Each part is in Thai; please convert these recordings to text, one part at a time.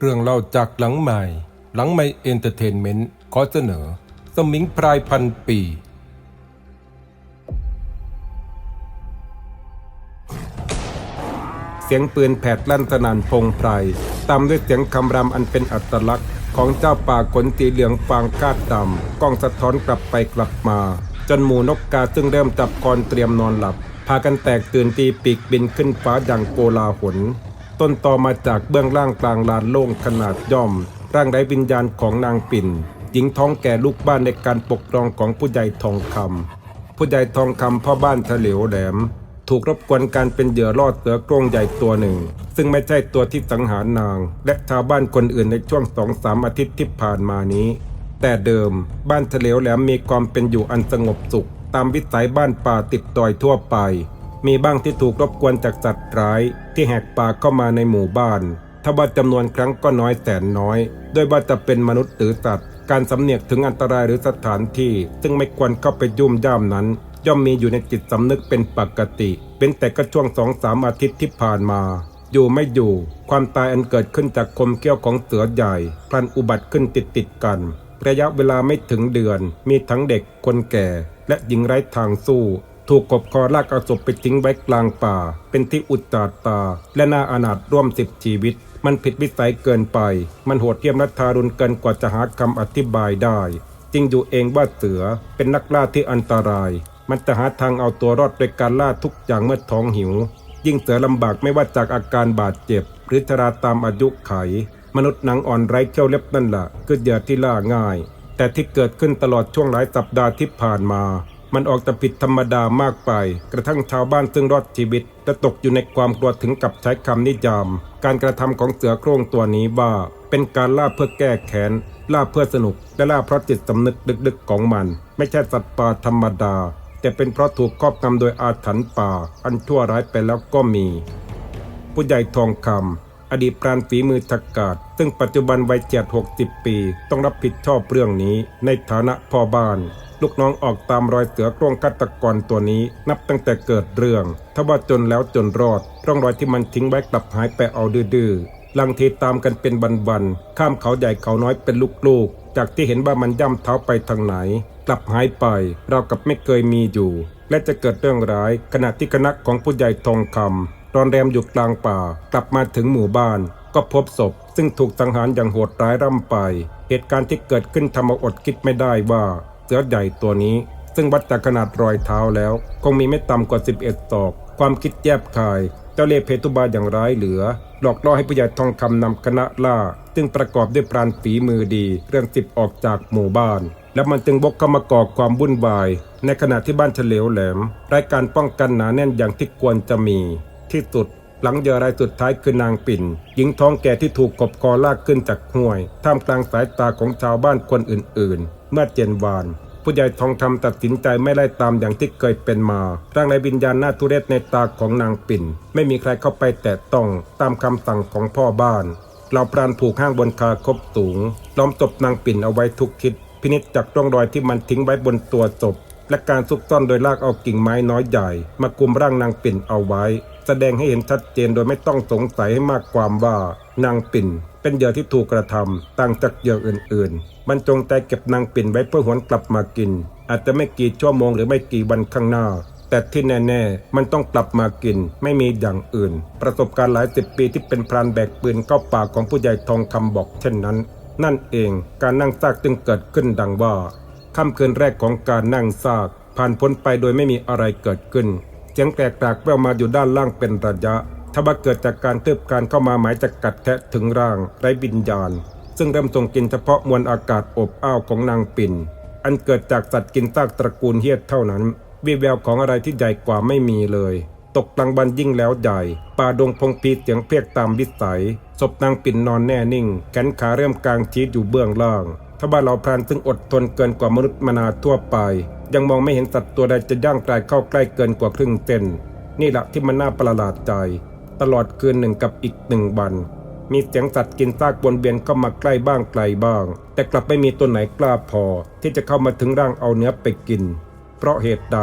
เรื่องเล่าจากหลังใหม่ หลังใหม่เอนเตอร์เทนเมนต์ขอเสนอ สมิงพรายพันปี เสียงปืนแผดลั่นสนั่นพงไพรตามด้วยเสียงคำรำอันเป็นอัตลักษณ์ ของเจ้าป่าขนสีเหลืองฟางคาดดำกล้องสะท้อนกลับไปกลับมา จนหมูนกกาซึ่งเริ่มจับกรเตรียมนอนหลับ พากันแตกตื่นตีปีกบินขึ้นฟ้าอย่างโกลาหล ต้นต่อมาจากเบื้องล่างกลางลานโล่งขนาดย่อม ร่างไร้วิญญาณของนางปิ่น หญิงท้องแก่ลูกบ้านในการปกครองของผู้ใหญ่ทองคำผู้ใหญ่ทองคำพ่อบ้านทะเหลวแหลม ถูกรบกวนการเป็นเหยื่อล่อเสือโครงใหญ่ตัวหนึ่ง ซึ่งไม่ใช่ตัวที่สังหารนาง และชาวบ้านคนอื่นในช่วงสองสามอาทิตย์ที่ผ่านมานี้ แต่เดิมบ้านทะเลวแหลมมีความเป็นอยู่อันสงบสุข ตามวิสัยบ้านป่าติดดอยทั่วไป มีบ้างที่ถูกรบกวนจากสัตว์ร้ายที่แหกป่าเข้ามาในหมู่บ้านถ้าว่าจำนวนครั้งก็น้อยแสนน้อย โดยว่าจะเป็นมนุษย์หรือสัตว์การสำเนียกถึงอันตรายหรือสถานที่ ซึ่งไม่ควรเข้าไปยุ่มย่ามนั้น ย่อมมีอยู่ในจิตสำนึกเป็นปกติ เป็นแต่ก็ช่วงสองสามอาทิตย์ที่ผ่านมา อยู่ไม่อยู่ ความตายอันเกิดขึ้นจากคมเกี้ยวของเสือใหญ่พลันอุบัติขึ้นติดติดกัน ระยะเวลาไม่ถึงเดือน มีทั้งเด็กคนแก่ และหญิงไร้ทางสู้ ถูกกบคอลากเอาศพไปทิ้งไว้กลางป่า เป็นที่อุจจาดตา และน่าอนาถร่วมสิบชีวิต มันผิดวิสัยเกินไป มันโหดเหี้ยมและทารุณเกินกว่าจะหาคำอธิบายได้ จริงอยู่เองว่าเสือเป็นนักล่าที่อันตราย มันจะหาทางเอาตัวรอดโดยการล่าทุกอย่างเมื่อท้องหิว ยิ่งเสือลำบากไม่ว่าจากอาการบาดเจ็บ หรือชราตามอายุไข มนุษย์หนังอ่อนไร้เขี้ยวเล็บนั่นแหละคือเหยื่อที่ล่าง่าย แต่ที่เกิดขึ้นตลอดช่วงหลายสัปดาห์ที่ผ่านมา มันออกจะผิดธรรมดามากไป กระทั่งชาวบ้านซึ่งรอดชีวิตจะตกอยู่ในความกลัวถึงกับใช้คำนิยาม การกระทำของเสือโคร่งตัวนี้ว่า เป็นการล่าเพื่อแก้แค้นล่าเพื่อสนุก และล่าเพราะจิตสำนึกดึกๆของมัน ไม่ใช่สัตว์ป่าธรรมดา แต่เป็นเพราะถูกครอบงำโดยอาถรรพ์ป่า อันชั่วร้ายไปแล้วก็มี ผู้ใหญ่ทองคำ อดีตปราณฝีมือทักกาศ ซึ่งปัจจุบันวัยเจ็ดหกสิบปี ต้องรับผิดชอบเรื่องนี้ ในฐานะพ่อบ้าน ลูกน้องออกตามรอยเสือโครงฆาตกรตัวนี้ นับตั้งแต่เกิดเรื่องถ้าว่าจนแล้วจนรอด ร่องรอยที่มันทิ้งไว้กลับหายไปเอาดื้อๆลังเทตามกันเป็นวันๆข้ามเขาใหญ่เขาน้อยเป็นลูกๆ จากที่เห็นว่ามันย่ำเท้าไปทางไหน กลับหายไป เรากับไม่เคยมีอยู่ และจะเกิดเรื่องร้ายขณะที่คณะของผู้ใหญ่ทองคำ รอนแรมอยู่กลางป่า กลับมาถึงหมู่บ้าน ก็พบศพ ซึ่งถูกสังหารอย่างโหดร้ายร่ำไป เหตุการณ์ที่เกิดขึ้นทำเอาอดคิดไม่ได้ว่า เสือใหญ่ตัวนี้ ซึ่งวัดจากขนาดรอยเท้าแล้ว คงมีไม่ต่ำกว่า 11ศอก ความคิดแยบคาย เจ้าเล่ห์เพทุบาอย่างร้ายเหลือ หลอกล่อให้ผู้ใหญ่ทองคำนำคณะล่า ซึ่งประกอบด้วยพรานฝีมือดีเรื่องสิบออกจากหมู่บ้านแล้วมันจึงบกเข้ามาก่อความวุ่นวาย ในขณะที่บ้านเฉลียวแหลม รายการป้องกันหนาแน่นอย่างที่ควรจะมี ที่สุด หลังเหยื่อรายสุดท้ายคือนางปิ่น หญิงท้องแก่ที่ถูกกบคอลากขึ้นจากห้วย ท่ามกลางสายตาของชาวบ้านคนอื่น ๆ เมื่อเจนวานผู้ใหญ่ทองคำตัดสินใจไม่ไล่ตามอย่างที่เคยเป็นมา ร่างในวิญญาณหน้าทุเรศในตาของนางปิ่น ไม่มีใครเข้าไปแตะต้องตามคำสั่งของพ่อบ้าน เราปราณผูกห้างบนคาคบสูง ล้อมศพนางปิ่นเอาไว้ทุกทิศพินิจจากร่องรอยที่มันทิ้งไว้บนตัวศพและการซุกซ่อนโดยลากเอากิ่งไม้น้อยใหญ่ มากุมร่างนางปิ่นเอาไว้ แสดงให้เห็นชัดเจนโดยไม่ต้องสงสัยให้มากความว่านางปิ่น เป็นเหยื่อที่ถูกกระทำต่างจากเหยื่ออื่นๆ มันจงใจเก็บนางปิ่นไว้เพื่อหวนกลับมากิน อาจจะไม่กี่ชั่วโมงหรือไม่กี่วันข้างหน้าแต่ที่แน่ๆ มันต้องกลับมากิน ไม่มีอย่างอื่น ประสบการณ์หลายสิบปีที่เป็นพรานแบกปืนเข้าป่าของผู้ใหญ่ทองคำบอกเช่นนั้น นั่นเองการนั่งซากจึงเกิดขึ้นดังว่าค่ำคืนแรกของการนั่งซาก ผ่านพ้นไปโดยไม่มีอะไรเกิดขึ้น สียงแตกรกแววมาอยู่ด้านล่างเป็นระยะถ้าว่าเกิดจากการตืบการเข้ามาหมายจะกัดแทะถึงร่างไร้วิญญาณ ซึ่งเริ่มส่งกลินเฉพาะมวลอากาศอบอ้าวของนางปิ่น อันเกิดจากสัตว์กินซากตระกูลเฮียดเท่านั้นวิแววของอะไรที่ใหญ่กว่าไม่มีเลย ตกกลางบันยิ่งแล้วใหญ่ ป่าดงพงปีเสียงเพียกตามวิสัย ศพนางปิ่นนอนแน่นิ่ง แขนขาเริ่มกลางชี้อยู่เบื้องล่าง ถ้าบ้าเราพรานซึ่งอดทนเกินกว่ามนุษย์มนาทั่วไป ยังมองไม่เห็นสัตว์ตัวใดจะย่างกลายเข้าใกล้เกินกว่าครึ่งเส้นนี่แหละที่มันน่าประหลาดใจ ตลอดคืนหนึ่งกับอีกหนึ่งวัน มีเสียงสัตว์กินซากวนเวียนเข้ามาใกล้บ้างไกลบ้าง แต่กลับไม่มีตัวไหนกล้าพอ ที่จะเข้ามาถึงร่างเอาเนื้อไปกิน เพราะเหตุใด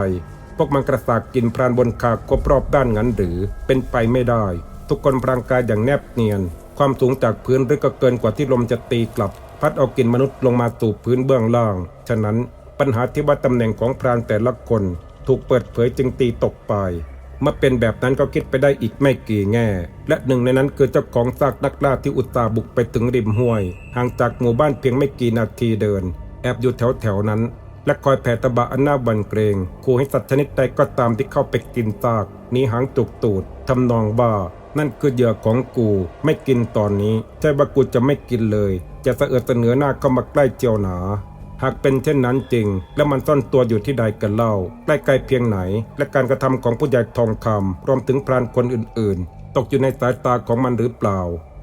พวกมันกระสากกินพรานบนคาครบรอบด้านงั้นหรือเป็นไปไม่ได้ ทุกคนพรางกายอย่างแนบเนียน ความสูงจากพื้นหรือก็เกินกว่าที่ลมจะตีกลับ พัดเอากลิ่นมนุษย์ลงมาสู่พื้นเบื้องล่าง ฉะนั้น ปัญหาที่ว่าตำแหน่งของพรานแต่ละคน ถูกเปิดเผยจึงตีตกไปเมื่อเป็นแบบนั้นก็คิดไปได้อีกไม่กี่แง่ และหนึ่งในนั้นคือเจ้าของซากนักล่าที่อุตสาบุกไปถึงริมห้วย ห่างจากหมู่บ้านเพียงไม่กี่นาทีเดิน แอบอยู่แถวแถวนั้น และคอยแผ่ตะบะอันน่าบันเกรงขู่ให้สัตว์ชนิดใดก็ตามที่เข้าไปกินซากนีหางจุกตูดทำนองว่านั่นคือเหยื่อของกูไม่กินตอนนี้ ใช่ว่ากูจะไม่กินเลย จะเสอเสนอหน้าเข้ามาใกล้เจียวหนา หากเป็นเช่นนั้นจริง แล้วมันซ่อนตัวอยู่ที่ใดกันเล่าใกล้ไกลเพียงไหน และการกระทำของผู้ใหญ่ทองคำรวมถึงพรานคนอื่นๆ ตกอยู่ในสายตาของมันหรือเปล่า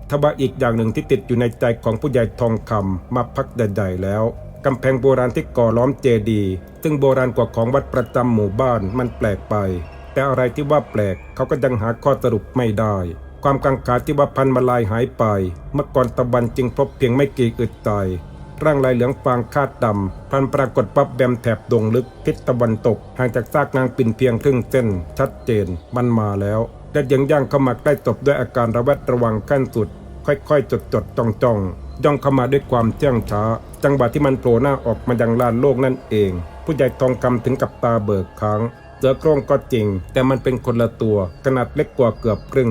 ทว่าอีกอย่างหนึ่งที่ติดอยู่ในใจของผู้ใหญ่ทองคำมาพักใหญ่ๆแล้วกำแพงโบราณที่ก่อล้อมเจดีย์ซึ่งโบราณกว่าของวัดประจำหมู่บ้านมันแปลกไป แต่อะไรที่ว่าแปลกเขาก็ยังหาข้อสรุปไม่ได้ ความกังขาที่ว่าพันมาลายหายไป เมื่อก่อนตะวันจึงพบเพียงไม่กี่อึดใจ ร่างลายเหลืองฟางคาดดำพันปรากฏปั๊บแบมแถบดงลึกทิศตะวันตกห่างจากซากนางปิ่นเพียงครึ่งเส้น ชัดเจน มันมาแล้วและยังย่างเข้ามาใกล้ตบด้วยอาการระแวดระวังขั้นสุด ค่อยๆ จดจดจ้องจ้องย่องเข้ามาด้วยความเที่ยงช้า จังหวะที่มันโผล่หน้าออกมายังลานโลกนั่นเอง ผู้ใหญ่ทองคำถึงกับตาเบิกค้างเสือโคร่งก็จริง แต่มันเป็นคนละตัว ขนาดเล็กกว่าเกือบครึ่ง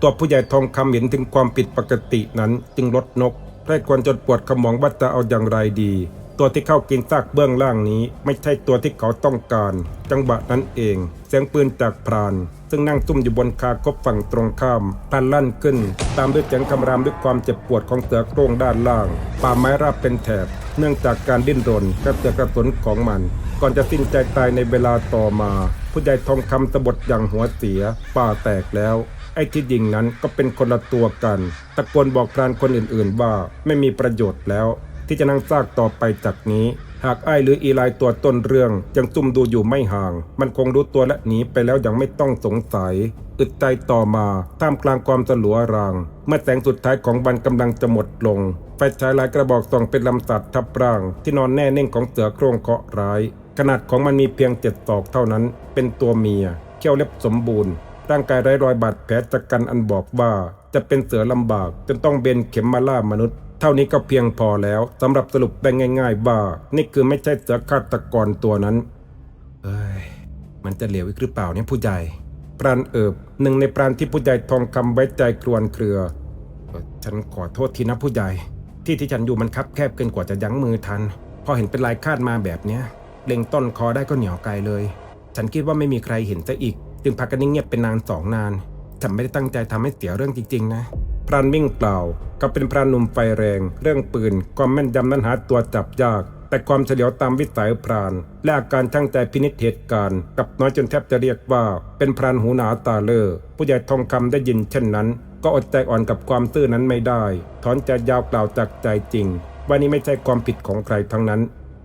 ตัวผู้ใหญ่ทองคำเห็นถึงความผิดปกตินั้นจึงลดนก ใกล้ควรจนปวดขมองว่าจะเอาอย่างไรดี ตัวที่เข้ากินซากเบื้องล่างนี้ ไม่ใช่ตัวที่เขาต้องการ จังหวะนั้นเอง เสียงปืนจากพราน ซึ่งนั่งซุ่มอยู่บนคากบฝั่งตรงข้ามพันลั่นขึ้น ตามด้วยเสียงคำรามด้วยความเจ็บปวดของเสือโคร่งด้านล่าง ป่าไม้ราบเป็นแถบ เนื่องจากการดิ้นรนกระเสือกกระสนของมัน ก่อนจะสิ้นใจตายในเวลาต่อมา ผู้ใหญ่ทองคำสะบดอย่างหัวเสีย ป่าแตกแล้ว ไอ้ที่ยิงนั้นก็เป็นคนละตัวกัน ตะโกนบอกพรานคนอื่นๆ ว่าไม่มีประโยชน์แล้ว ที่จะนั่งซากต่อไปจากนี้ หากไอ้หรืออีไลตัวต้นเรื่องยังซุ่มดูอยู่ไม่ห่าง มันคงรู้ตัวและหนีไปแล้วอย่างไม่ต้องสงสัย อึดใจต่อมาท่ามกลางความสลัวราง เมื่อแสงสุดท้ายของวันกำลังจะหมดลง ไฟฉายหลายกระบอกส่องเป็นลำสัตว์ทับร่าง ที่นอนแน่นิ่งของเสือโคร่งเคาะร้าย ขนาดของมันมีเพียงเจ็ดศอกเท่านั้น เป็นตัวเมียเขี้ยวเล็บสมบูรณ์ ร่างกายไร้รอยบาดแผลจากกันอันบอกว่า จะเป็นเสือลำบากจนต้องเบนเข็มมาล่ามนุษย์ เท่านี้ก็เพียงพอแล้วสำหรับสรุปได้ง่าย ๆ ว่า นี่คือไม่ใช่เสือฆาตกรตัวนั้นเอ้ยมันจะเหลวอีกหรือเปล่าเนี่ยผู้ใหญ่ปราณเอิบหนึ่งในปราณที่ผู้ใหญ่ทองคำไว้ใจครวนเครือเอ่อฉันขอโทษทีนะผู้ใหญ่ ที่ที่ฉันอยู่มันคับแคบเกินกว่าจะยั้งมือทัน พอเห็นเป็นลายคาดมาแบบเนี้ยเล็งต้นคอได้ก็เหนียวไกลเลย ฉันคิดว่าไม่มีใครเห็นซะอีก จึงพักกันนิ่งเงียบเป็นนานสองนานฉันไม่ได้ตั้งใจทำให้เสียเรื่องจริงๆนะพรานวิ่งเปล่าก็เป็นพรานหนุ่มไฟแรง เรื่องปืนความแม่นยำนั้นหาตัวจับยาก แต่ความเฉลียวตามวิสัยพราน และอาการช่างใจพินิจเหตุการณ์ กับน้อยจนแทบจะเรียกว่า เป็นพรานหูหนาตาเลอผู้ใหญ่ทองคำได้ยินเช่นนั้น ก็อดใจอ่อนกับความซื่อนั้นไม่ได้ ถอนใจยาวกล่าวจากใจจริง ว่านี่ไม่ใช่ความผิดของใครทั้งนั้น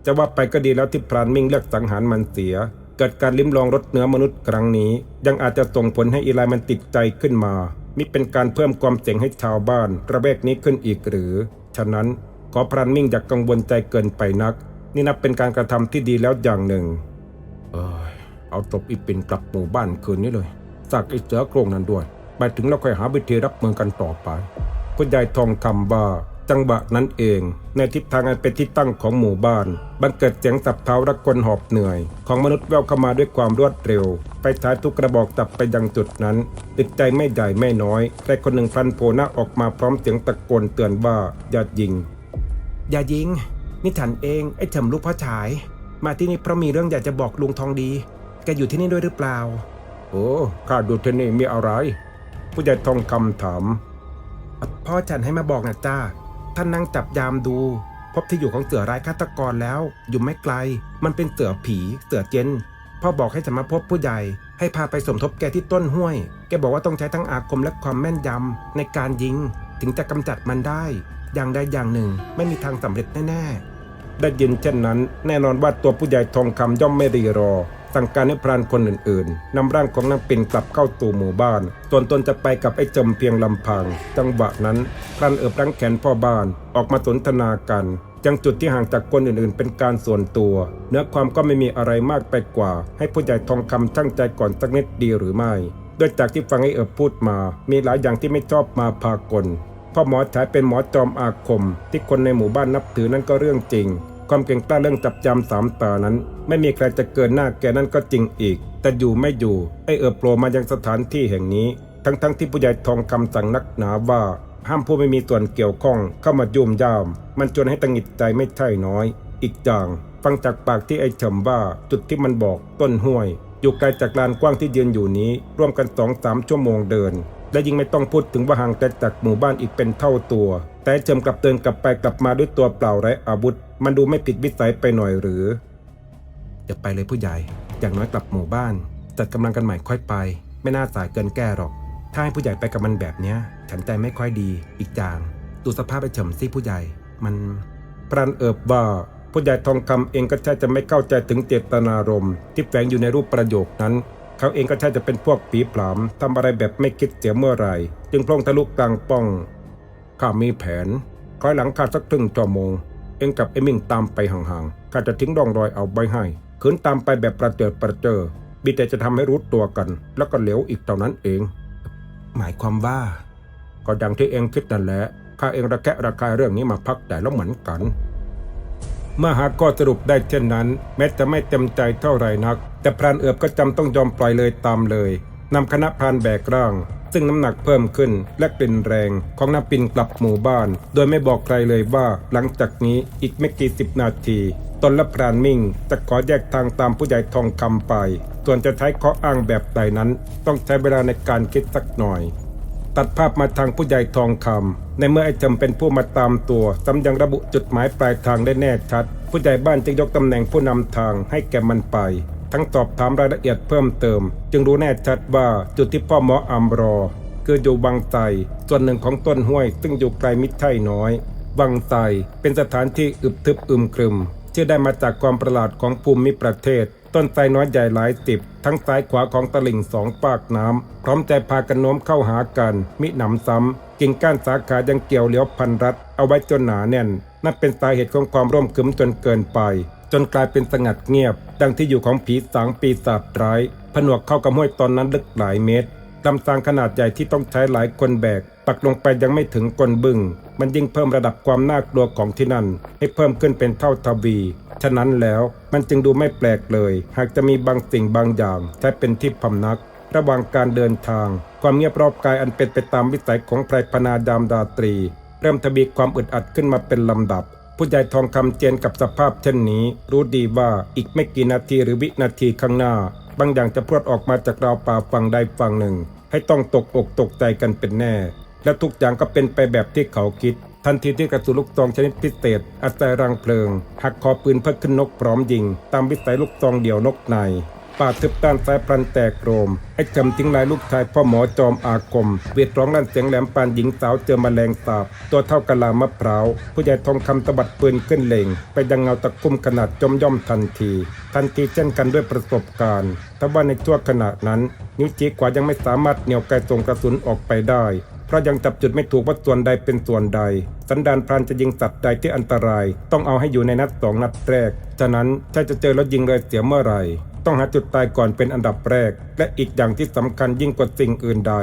จะว่าไปก็ดีแล้วที่พรานมิ่งเลือกสังหารมันเสีย เกิดการลิ้มลองรสเนื้อมนุษย์ครั้งนี้ ยังอาจจะส่งผลให้อีไลมันติดใจขึ้นมา มิเป็นการเพิ่มความเสี่ยงให้ชาวบ้านระแวกนี้ขึ้นอีกหรือ ฉะนั้นขอพรานมิ่งอย่ากกังวลใจเกินไปนัก นี่นับเป็นการกระทำที่ดีแล้วอย่างหนึ่ง เอยเอาตบอีปินกลับหมู่บ้านคืนนี้เลยสากไอ้เสือโครงนั้นด้วยไปถึงแล้วค่อยหาวิธีรับมือกันต่อไปคุณยายทองคำว่า จังหวะนั้นเอง ในทิศทางอันเป็นที่ตั้งของหมู่บ้าน บังเกิดเสียงสับเท้าระกลหอบเหนื่อย ของมนุษย์แววเข้ามาด้วยความรวดเร็ว ไปท้ายทุกกระบอกจับไปยังจุดนั้นติดใจไม่ใหญ่ไม่น้อยใครคนหนึ่งพลันโผล่หน้าออกมาพร้อมเสียงตะโกนเตือนว่าอย่ายิง อย่ายิง นี่ฉันเองไอ้เฉิมลูกพ่อฉาย มาที่นี่เพราะมีเรื่องอยากจะบอกลุงทองดีแกอยู่ที่นี่ด้วยหรือเปล่า โอ้ข้าดูที่นี่มีอะไร ผู้ใหญ่ทองคำถามพ่อฉันให้มาบอกนะจ้า ท่านนั่งจับยามดู พบที่อยู่ของเสือร้ายฆาตกรแล้ว อยู่ไม่ไกล มันเป็นเสือผีเสือเจนพ่อบอกให้ฉันมาพบผู้ใหญ่ ให้พาไปสมทบแกที่ต้นห้วย แกบอกว่าต้องใช้ทั้งอาคมและความแม่นยำในการยิง ถึงจะกำจัดมันได้ อย่างใดอย่างหนึ่งไม่มีทางสำเร็จแน่ๆได้ยินเช่นนั้น แน่นอนว่าตัวผู้ใหญ่ทองคำย่อมไม่รีรอ สั่งการให้พรานคนอื่นๆนำร่างของนางปิ่นกลับเข้าตู่หมู่บ้านส่วนตนจะไปกับไอ้จมเพียงลำพัง จังหวะนั้นพรานเอิบรั้งแขนพ่อบ้านออกมาสนทนากันยังจุดที่ห่างจากคนอื่นๆ เป็นการส่วนตัว เนื้อความก็ไม่มีอะไรมากไปกว่า ให้ผู้ใหญ่ทองคำช่างใจก่อนสักนิดดีหรือไม่ด้วยจากที่ฟังไอ้เอิบพูดมา มีหลายอย่างที่ไม่ชอบมาพากลพ่อหมอฉายเป็นหมอจอมอาคม ที่คนในหมู่บ้านนับถือนั่นก็เรื่องจริง ความเก่งกล้าเรื่องจับจำสามตานั้น ไม่มีใครจะเกินหน้าแกนั่นก็จริงอีก แต่อยู่ไม่อยู่ไอเออโปรมายังสถานที่แห่งนี้ ทั้งๆที่ผู้ใหญ่ทองคำสั่งนักหนาว่า ห้ามผู้ไม่มีส่วนเกี่ยวข้องเข้ามายุ่มย่าม มันจนให้ตังหิดใจไม่ใช่น้อย อีกอย่างฟังจากปากที่ไอเฉิมว่าจุดที่มันบอกต้นห้วย อยู่ไกลจากลานกว้างที่ยืนอยู่นี้ ร่วมกันสองสามชั่วโมงเดิน และยิ่งไม่ต้องพูดถึงว่าห่างไกลจากหมู่บ้านอีกเป็นเท่าตัว แต่เฉิมกลับเดินกลับไปกลับมาด้วยตัวเปล่าไร้อาวุธ มันดูไม่ผิดวิสัยไปหน่อยหรืออย่าไปเลยผู้ใหญ่ อย่างน้อยกลับหมู่บ้าน จัดกำลังกันใหม่ค่อยไป ไม่น่าสายเกินแก้หรอก ถ้าให้ผู้ใหญ่ไปกับมันแบบเนี้ย ฉันใจไม่ค่อยดี อีกอย่างดูสภาพไอ้เฉิมสิผู้ใหญ่ มันปรันเอิบว่าผู้ใหญ่ทองคำเองก็ใช่จะไม่เข้าใจถึงเจตนารมณ์ที่แฝงอยู่ในรูปประโยคนั้น เขาเองก็ใช่จะเป็นพวกผีผลามทำอะไรแบบไม่คิดเสียเมื่อไหร่จึงพลงทะลุกลางป้องข้ามีแผนคอยหลังข้าสักครึ่งชั่วโมง เองกับเอมิงตามไปห่างๆข้าจะทิ้งร่องรอยเอาไว้ให้ขืนตามไปแบบประเจิดประเจอบีแต่จะทำให้รู้ตัวกัน แล้วก็เหลวอีกเท่านั้นเอง หมายความว่า ก็ดังที่เองคิดนั่นแหละข้าเองระแคะระคายเรื่องนี้มาพักแต่แล้วเหมือนกัน เมื่อหากข้อสรุปได้เช่นนั้น แม้จะไม่เต็มใจเท่าไหร่นัก แต่พรานเอือบก็จำต้องยอมปล่อยเลยตามเลยนำคณะพรานแบกร่าง ซึ่งน้ำหนักเพิ่มขึ้นและกลิ่นแรงของน้ำปินกลับหมู่บ้าน โดยไม่บอกใครเลยว่าหลังจากนี้อีกไม่กี่สิบนาทีตนและพรานมิ่งจะขอแยกทางตามผู้ใหญ่ทองคำไป ส่วนจะใช้ข้ออ้างแบบใดนั้น ต้องใช้เวลาในการคิดสักหน่อย ตัดภาพมาทางผู้ใหญ่ทองคำในเมื่อไอ้จำเป็นผู้มาตามตัวซ้ำยังระบุจุดหมายปลายทางได้แน่ชัด ผู้ใหญ่บ้านจึงยกตำแหน่งผู้นำทางให้แก่มันไป ทั้งสอบถามรายละเอียดเพิ่มเติม จึงรู้แน่ชัดว่าจุดที่พ่อหมออัมรอ คืออยู่วังไตส่วนหนึ่งของต้นห้วย ซึ่งอยู่ไกลมิตรไช่น้อยวังไตเป็นสถานที่อึบทึบอึมครึมชื่อได้มาจากความประหลาดของภูมิประเทศ ต้นไทรน้อยใหญ่หลายติบ ทั้งซ้ายขวาของตลิ่งสองปากน้ำ พร้อมใจพากันโน้มเข้าหากัน มิหนำซ้ำ กิ่งก้านสาขายังเกี่ยวเลี้ยวพันรัด เอาไว้จนหนาแน่น นั่นเป็นสาเหตุของความร่มคึมจนเกินไป จนกลายเป็นสงัดเงียบ ดังที่อยู่ของผีสางปีศาจร้าย ผนวกเข้ากับห้วยตอนนั้นลึกหลายเมตรลำธารขนาดใหญ่ที่ต้องใช้หลายคนแบก ปักลงไปยังไม่ถึงก้นบึง้งมันยิ่งเพิ่มระดับความน่ากลัวของที่นั่น ให้เพิ่มขึ้นเป็นเท่าทวี ฉะนั้นแล้วมันจึงดูไม่แปลกเลย หากจะมีบางสิ่งบางอย่างใช้เป็นที่พำนัก ระหว่างการเดินทาง ความเงียบรอบกายอันเป็นไปตามวิสัยของไพรพนาดามดาตรี เริ่มทวีความอึดอัดขึ้นมาเป็นลำดับ ผู้ใหญ่ทองคำเจนกับสภาพเช่นนี้ รู้ดีว่าอีกไม่กี่นาทีหรือวินาทีข้างหน้า บางอย่างจะพรวดออกมาจากราวป่าฝั่งใดฝั่งหนึ่ง ให้ต้องตกอกตกใจกันเป็นแน่ และทุกอย่างก็เป็นไปแบบที่เขาคิด ทันทีที่กระสุนลูกซองชนิดพิเศษอาศัยรังเพลิง หักคอปืนเพื่อขึ้นนกพร้อมยิง ตามวิสัยลูกซองเดี่ยวนกในป่าทึบด้านซ้ายพลันแตกโรม ไอ้จำทิ้งลายลูกชายพ่อหมอจอมอาคม เวียดร้องลั่นเสียงแหลมปานหญิงสาวเจอมแมลงสาบ ตัวเท่ากะลามะพร้าว ผู้ใหญ่ทองคำตบัดปืนขึ้นเล็ง ไปยังเงาตะคุ่มขนาดจมย่อมทันที ทันทีเช่นกันด้วยประสบการณ์ทว่าในช่วงขณะนั้น นิ้วชี้ขวายังไม่สามารถเหนี่ยวไกส่งกระสุนออกไปได้ เพราะยังจับจุดไม่ถูกว่าส่วนใดเป็นส่วนใด สันดานพรานจะยิงสัตว์ใดที่อันตราย ต้องเอาให้อยู่ในนัดสองนัดแรก ฉะนั้นถ้าจะเจอแล้วยิงเลยเสียเมื่อไหร่ ต้องหาจุดตายก่อนเป็นอันดับแรก และอีกอย่างที่สำคัญยิ่งกว่าสิ่งอื่นใด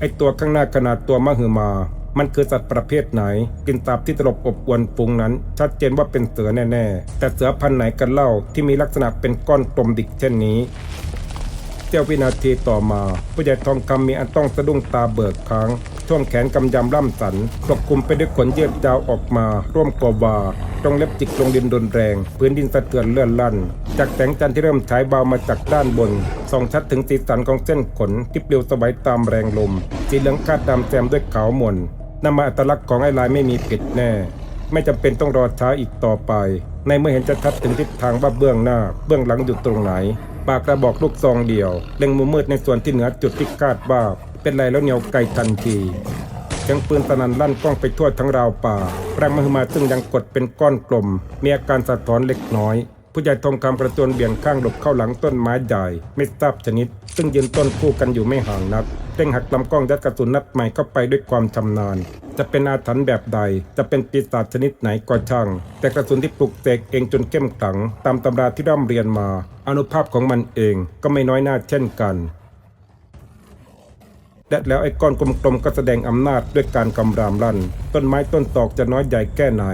ไอตัวข้างหน้าขนาดตัวมหึมา มันคือสัตว์ประเภทไหน กินตับที่ตลบอบอวนปุงนั้น ชัดเจนว่าเป็นเสือแน่ๆ แต่เสือพันธุ์ไหนกันเล่าที่มีลักษณะเป็นก้อนกลมดิกเช่นนี้ สี้ยววินาทีต่อมา ผู้ใหญ่ทองคำมีอันต้องสะดุ้งตาเบิกค้างช่วงแขนกำยำล่ำสันปกคลุมไปด้วยขนเยือกยาวออกมา ร่วมกว่าตรงเล็บจิกลงดินรุนแรง พื้นดินสะเทือนเลื่อนลั่น จากแสงจันทร์ที่เริ่มฉายเบามาจากด้านบนส่องชัดถึงสีสันของเส้นขนที่ปลิวสวัยตามแรงลม สีเหลืองคาดดำแซมด้วยขาวหม่นนำมาอัตลักษณ์ของไอ้ลายไม่มีผิดแน่ ไม่จำเป็นต้องรอช้าอีกต่อไป ในเมื่อเห็นจะชัดถึงทิศทางว่าเบื้องหน้า เบื้องหลังอยู่ตรงไหน ปากกระบอกลูกซองเดียว เล็งมุมมืดในส่วนที่เหนือจุดที่คาดว่า เป็นไรแล้วเหนียวไกลทันทีเสียงปืนสนั่นลั่นกล้องไปทั่วทั้งราวป่าแรงมหึมาซึ่งยังกดเป็นก้อนกลม มีอาการสะท้อนเล็กน้อย ผู้ใหญ่ทองคำกระโจนเบี่ยงข้างหลบเข้าหลังต้นไม้ใหญ่ไม่ทราบชนิด ซึ่งยืนต้นคู่กันอยู่ไม่ห่างนักเร่งหักลำกล้องยัดกระสุนนัดใหม่เข้าไปด้วยความชำนาญ จะเป็นอาถรรพ์แบบใด จะเป็นปีศาจชนิดไหนก็ช่าง แต่กระสุนที่ปลุกเสกเองจนเข้มขลัง ตามตำราที่ร่ำเรียนมา อนุภาพของมันเองก็ไม่น้อยหน้าเช่นกันและแล้วไอ้ก้อนกลมๆก็แสดงอำนาจด้วยการกำรามลั่น ต้นไม้ต้นตอกจะน้อยใหญ่แค่ไหน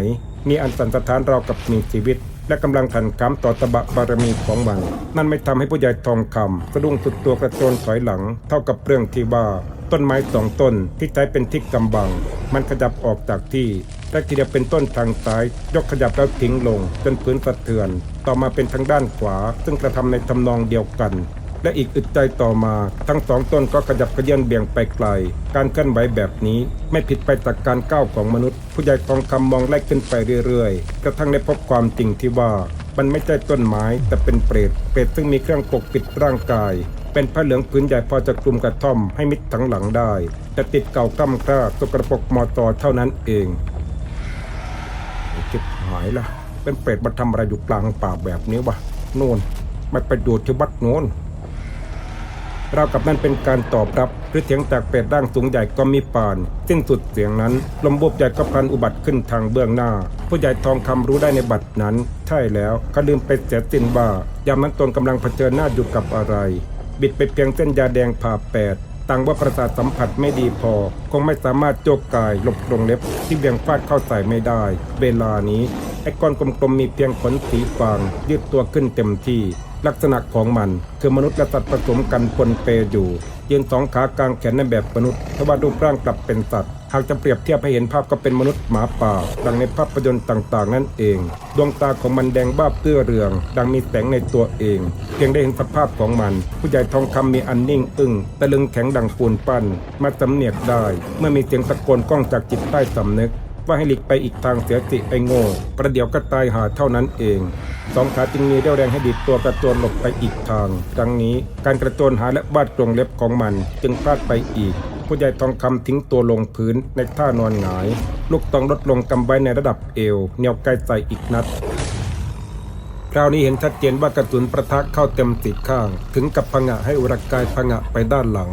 มีอันสันสถานเรากับมีชีวิต และกำลังขันกำต่อตบะบารมีของมัน นั่นไม่ทำให้ผู้ใหญ่ทองคำสะดุ้งสุดตัวกระโจนถอยหลัง เท่ากับเรื่องที่ว่า ต้นไม้สองต้นที่ใช้เป็นทิศกำบัง มันขยับออกจากที่แรกทีเดียวเป็นต้นทางซ้าย ยกขยับแล้วทิ้งลง จนพื้นสะเทือน ต่อมาเป็นทางด้านขวา ซึ่งกระทำในทำนองเดียวกัน และอีกอึดใจต่อมา ทั้งสองต้นก็ขยับขยื่นเบี่ยงไปไกล การเคลื่อนไหวแบบนี้ไม่ผิดไปจากการก้าวของมนุษย์ ผู้ใหญ่ทองคำมองไล่ขึ้นไปเรื่อยๆ กระทั่งได้พบความจริงที่ว่า มันไม่ใช่ต้นไม้แต่เป็นเปรต เปรตซึ่งมีเครื่องปกปิดร่างกาย เป็นผ้าเหลืองผืนใหญ่พอจะคลุมกระท่อมให้มิดทั้งหลังได้แต่ติดเก่ากำคร่าสกระปรกมอตอเท่านั้นเองจิบหายละเป็นเปรตมาทำอะไรอยู่กลางป่าแบบนี้วะโน่นไม่ไปดูที่วัดโน่น เราวกับนั่นเป็นการตอบรับหรือเสียงจากเปรตร่างสูงใหญ่ก็มีปาน สิ้นสุดเสียงนั้น ลมบวบใหญ่ก็พันอุบัติขึ้นทางเบื้องหน้า ผู้ใหญ่ทองคำรู้ได้ในบัดนั้น ใช่แล้วเขาลืมไปเสียสิ้นว่ายามนั้นตนกำลังเผชิญหน้าอยู่กับอะไร บิดไปเพียงเส้นยาแดงผ่าแปดต่างว่าประสาทสัมผัสไม่ดีพอ คงไม่สามารถโจกกายหลบตรงเล็บที่เบี่ยงฟาดเข้าใส่ไม่ได้ เวลานี้ไอ้ก้อนกลมๆมีเพียงขนสีฟางยืดตัวขึ้นเต็มที่ ลักษณะของมัน คือมนุษย์และสัตว์ผสมกันปนเปอยู่ ยืนสองขากลางแขนในแบบมนุษย์ทว่ารูปร่างกลับเป็นสัตว์หากจะเปรียบเทียบให้เห็นภาพก็เป็นมนุษย์หมาป่า ดังในภาพยนตร์ต่างๆ นั่นเอง ดวงตาของมันแดงบ้าเตื้อเรือง ดังมีแสงในตัวเอง เพียงได้เห็นสภาพของมัน ผู้ใหญ่ทองคำมีอันนิ่งอึ้งตะลึงแข็งดังปูนปั้น มาสำเนียกได้ เมื่อมีเสียงตะโกนก้องจากจิตใต้สำนึก ว่าให้หลีกไปอีกทางเสียสิไอโง่ ประเดี๋ยวก็ตายหาเท่านั้นเองสองขาจึงมีเรี่ยวแรงให้ดีดตัวกระโจนหลบไปอีกทาง ดังนี้การกระโจนหาและบาดกรงเล็บของมัน จึงพลาดไปอีก ผู้ใหญ่ทองคำทิ้งตัวลงพื้นในท่านอนหงาย ลูกตองลดลงกำไว้ในระดับเอวเหนียวไกลใส่อีกนัดคราวนี้เห็นชัดเจนว่ากระสุนประทะเข้าเต็มสีข้าง ถึงกับพงะให้อุรกายพงะไปด้านหลัง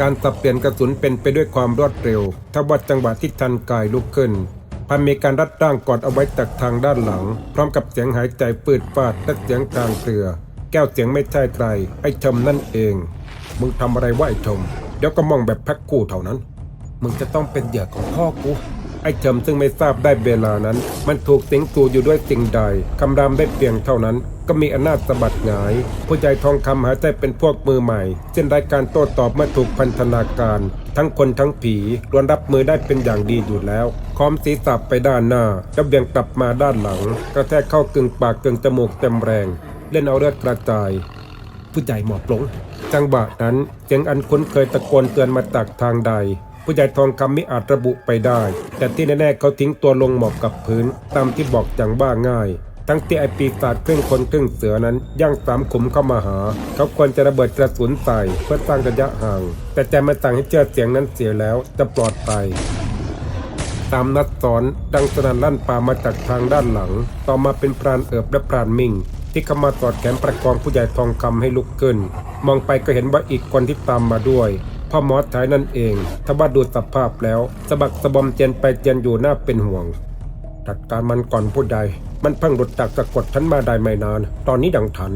การสับเปลี่ยนกระสุนเป็นไปด้วยความรวดเร็วถ้าวัดจังหวะที่ทันกายลุกขึ้น พันมีการรัดร่างกอดเอาไว้จากทางด้านหลัง พร้อมกับเสียงหายใจปืดปาดและเสียงกลางเครือ แก้วเสียงไม่ใช่ใคร ไอ้ชมนั่นเอง มึงทำอะไรวะไอ้ชม เดี๋ยวก็มองแบบแพ็คคู่เท่านั้น มึงจะต้องเป็นเหยื่อของพ่อกู ไอ้เฉิมซึ่งไม่ทราบได้เวลานั้น มันถูกสิงตูอยู่ด้วยสิ่งใดคำรามได้เพียงเท่านั้น ก็มีอำนาจสะบัดหงาย ผู้ใหญ่ทองคำหาใจเป็นพวกมือใหม่ เช่นรายการโต้ตอบเมื่อถูกพันธนาการ ทั้งคนทั้งผีล้วนรับมือได้เป็นอย่างดีอยู่แล้วคอมศีรษะไปด้านหน้าแล้วเบี่ยงกลับมาด้านหลัง กระแทกเข้ากึ่งปากกึ่งจมูกเต็มแรง เล่นเอาเลือดกระจาย ผู้ใหญ่หมอบลงจังหวะนั้นเสียงอันคุ้นเคยตะโกนเตือนมาจากทางใด ผู้ใหญ่ทองคำไม่อาจระบุไปได้ แต่ที่แน่ๆเขาทิ้งตัวลงหมอบกับพื้น ตามที่บอกอย่างว่าง่าย ทั้งที่ไอปีศาจครึ่งคนครึ่งเสือนั้นย่างสามขุมเข้ามาหา เขาควรจะระเบิดกระสุนใส่เพื่อสร้างระยะห่าง แต่ใจมาสั่งให้เชื่อเสียงนั้นเสียแล้วจะปลอดภัยตามนัดสอนดังสนั่นลั่นป่ามาจากทางด้านหลัง ต่อมาเป็นพรานเอิบและพรานมิงที่เข้ามาสอดแขนประคองผู้ใหญ่ทองคำให้ลุกขึ้น มองไปก็เห็นว่าอีกคนที่ตามมาด้วย พ่อมอสชายนั่นเองถ้าว่าดูสภาพแล้วสะบักสะบอมเจียนไปเจียนอยู่น่าเป็นห่วงจัดการมันก่อนผู้ใด มันเพิ่งหลุดจากสะกดฉันมาได้ไม่นาน ตอนนี้ดังทัน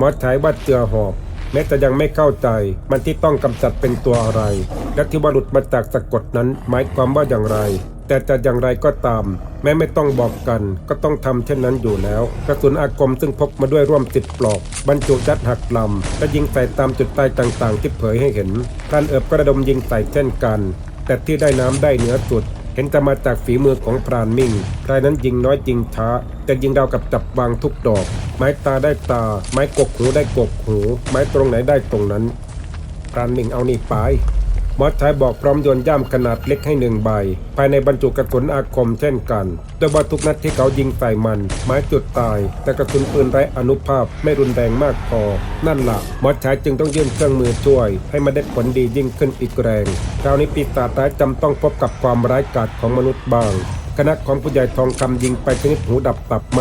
มอสชายว่าเจือหอบแม้จะยังไม่เข้าใจ มันที่ต้องกำจัดเป็นตัวอะไร และที่ว่าหลุดมาจากสะกดนั้นหมายความว่าอย่างไร แต่จะอย่างไรก็ตาม แม้ไม่ต้องบอกกัน ก็ต้องทำเช่นนั้นอยู่แล้ว กระสุนอากรมซึ่งพกมาด้วยร่วมสิบปลอก บรรจุยัดหักลำและยิงใส่ตามจุดตายต่างๆ ที่เผยให้เห็นพรานเอิบกระดมยิงใส่เช่นกัน แต่ที่ได้น้ำได้เนื้อสุดเห็นจะมาจากฝีมือของพรานมิ่งรายนั้นยิงน้อยยิงช้า แต่ยิงดาวกับจับวางทุกดอก ไม้ตาได้ตา ไม้กกหูได้กกหู ไม้ตรงไหนได้ตรงนั้น พรานมิ่งเอานี่ไป หมอชายบอกพร้อมโยนย่ามขนาดเล็กให้หนึ่งใบ ภายในบรรจุกระสุนอาคมเช่นกัน โดยว่าทุกนัดที่เขายิงใส่มันไม้จุดตาย แต่กระสุนปืนไร้อนุภาพไม่รุนแรงมากพอ นั่นละ่ะหมอชายจึงต้องยื่นเครื่องมือช่วย ให้มันได้ผลดียิ่งขึ้นอีกแรง คราวนี้ปีศาจร้ายจำต้องพบกับความร้ายกาจของมนุษย์บ้างคณะของผู้ใหญ่ทองคำยิงไปชนิดหูดับตับไหม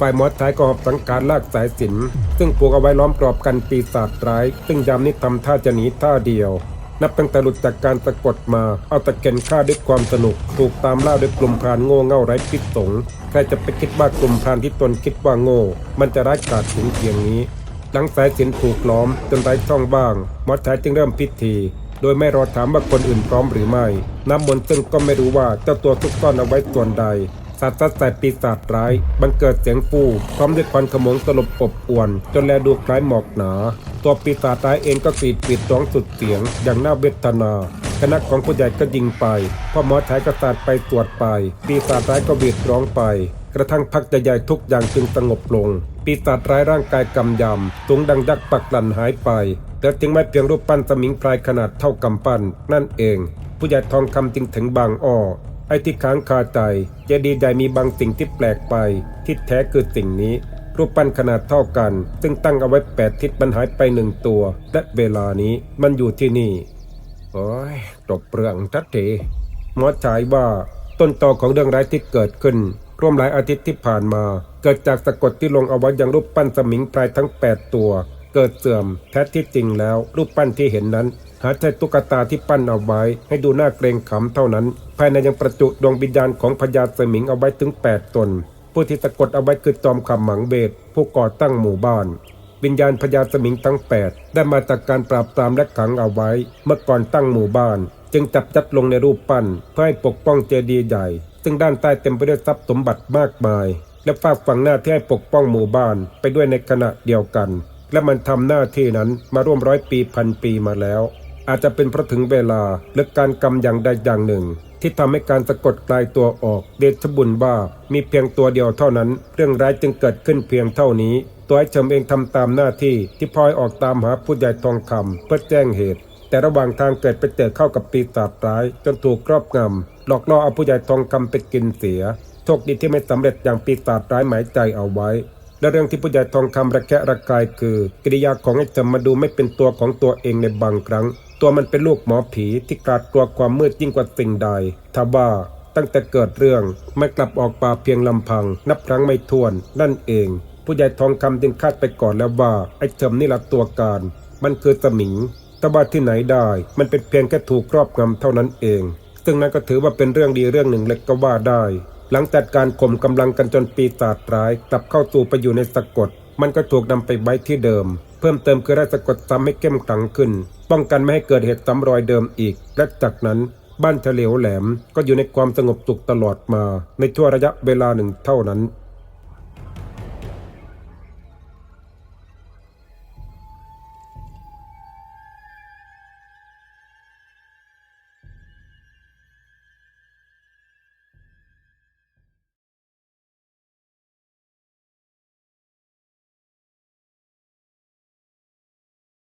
ฝ่ายมอชายก็หอบสังการลากสายสินซึ่งผูกเอาไว้ล้อมกรอบกันปีศาจร้าย ซึ่งยามนี้ทำท่าจะหนีท่าเดียว นับตั้งแต่หลุดจากการสะกดมา เอาตะเก็นฆ่าด้วยความสนุก ถูกตามล่าด้วยกลุ่มพรานโง่เง่าไร้พิษสงใครจะไปคิดว่ากลุ่มพรานที่ตนคิดว่าโง่ มันจะร้ายกาจถึงเพียงนี้ หลังสายสิญถูกล้อมจนไร้ช่องบ้างมอชายจึงเริ่มพิธีโโดยไม่รอถามว่าคนอื่นพร้อมหรือไม่ น้ำมนต์ซึ่งก็ไม่รู้ว่าเจ้าตัวซุกซ่อนเอาไว้ส่วนใด สัตว์ซัดใส่ปีศาจร้าย บังเกิดเสียงฟูพร้อมด้วยควันขมงตลบอบอวน จนแลดูคล้ายหมอกหนา ตัวปีศาจร้ายเองก็กรีดปิดร้องสุดเสียง อย่างน่าเวทนาคณะของผู้ใหญ่ก็ยิงไปพ่อหมอใช้กระสาดไปตรวจไป ปีศาจร้ายก็หวีดร้องไป กระทั่งพักใหญ่ทุกอย่างจึงสงบลง ปีศาจร้ายร่างกายกำยำสูงดังยักษ์ปักหลันหายไป แต่จึงไม่เพียงรูปปั้นสมิงพรายขนาดเท่ากำปั้นนั่นเอง ผู้ใหญ่ทองคำจึงถึงบางอ้อไอ้ที่ค้างคาใจเจดีใหญ่มีบางสิ่งที่แปลกไป ที่แท้คือสิ่งนี้ รูปปั้นขนาดเท่ากัน ซึ่งตั้งเอาไว้แปดทิศมันหายไปหนึ่งตัว และเวลานี้มันอยู่ที่นี่ โอ้ยจบเรื่องทัดทีหมอฉายว่าต้นตอของเรื่องร้ายที่เกิดขึ้น ร่วมหลายอาทิตย์ที่ผ่านมา เกิดจากสะกดที่ลงเอาไว้ยังรูปปั้นสมิงพรายทั้ง 8 ตัว เกิดเสื่อมแท้ที่จริงแล้ว รูปปั้นที่เห็นนั้น หาใช่ตุ๊กตาที่ปั้นเอาไว้ ให้ดูน่าเกรงขามเท่านั้น ภายในยังประจุดวงวิญญาณของพญาสมิงเอาไว้ถึง 8 ตน ผู้ที่สะกดเอาไว้คือจอมคำหมังเบศผู้ก่อตั้งหมู่บ้าน วิญญาณพญาสมิงทั้ง 8 ได้มาจากการปราบปรามและขังเอาไว้ เมื่อก่อนตั้งหมู่บ้าน จึงจับจัดลงในรูปปั้น เพื่อให้ปกป้องเจดีย์ใหญ่ ซึ่งด้านใต้เต็มไปด้วยทรัพย์สมบัติมากมาย และฝากฝังหน้าที่ให้ปกป้องหมู่บ้านไปด้วยในขณะเดียวกัน และมันทำหน้าที่นั้นมาร่วมร้อยปีพันปีมาแล้ว อาจจะเป็นเพราะถึงเวลาหรือการกรรมอย่างใดอย่างหนึ่ง ที่ทำให้การสะกดกลายตัวออกเดชบุญว่ามีเพียงตัวเดียวเท่านั้น เรื่องร้ายจึงเกิดขึ้นเพียงเท่านี้ ตัวไอ้เฉิมเองทำตามหน้าที่ที่พลอยออกตามหาผู้ใหญ่ทองคำเพื่อแจ้งเหตุ แต่ระหว่างทางเกิดไปเจอเข้ากับปีศาจร้าย จนถูกครอบงำหลอกล่อเอาผู้ใหญ่ทองคำไปกินเสียโชคดีที่ไม่สำเร็จอย่างปีศาจร้ายหมายใจเอาไว้และเรื่องที่ผู้ใหญ่ทองคำระแคะระคายคือ กิริยาของไอ้จมมาดูไม่เป็นตัวของตัวเองในบางครั้ง ตัวมันเป็นลูกหมอผีที่กลาดกลัวความมืดยิ่งกว่าสิ่งใดทว่าตั้งแต่เกิดเรื่องไม่กลับออกป่าเพียงลำพัง นับครั้งไม่ถ้วน นั่นเอง ผู้ใหญ่ทองคำจึงคาดไปก่อนแล้วว่าไอ้เจิมนี่ละตัวการ มันคือสมิงแต่ว่าที่ไหนได้ มันเป็นเพียงแค่ถูกครอบงำเท่านั้นเอง ซึ่งนั้นก็ถือว่าเป็นเรื่องดีเรื่องหนึ่งเล็กก็ว่าได้ หลังจากการข่มกำลังกันจนปีศาจร้าย กลับเข้าสู่ไปอยู่ในสะกด มันก็ถูกนำไปไว้ที่เดิม พิ่มเติมคือได้สะกดซ้ำให้เข้มขลังขึ้น ป้องกันไม่ให้เกิดเหตุซ้ำรอยเดิมอีก และจากนั้นบ้านเฉลียวแหลมก็อยู่ในความสงบสุขตลอดมาในช่วงระยะเวลาหนึ่งเท่านั้น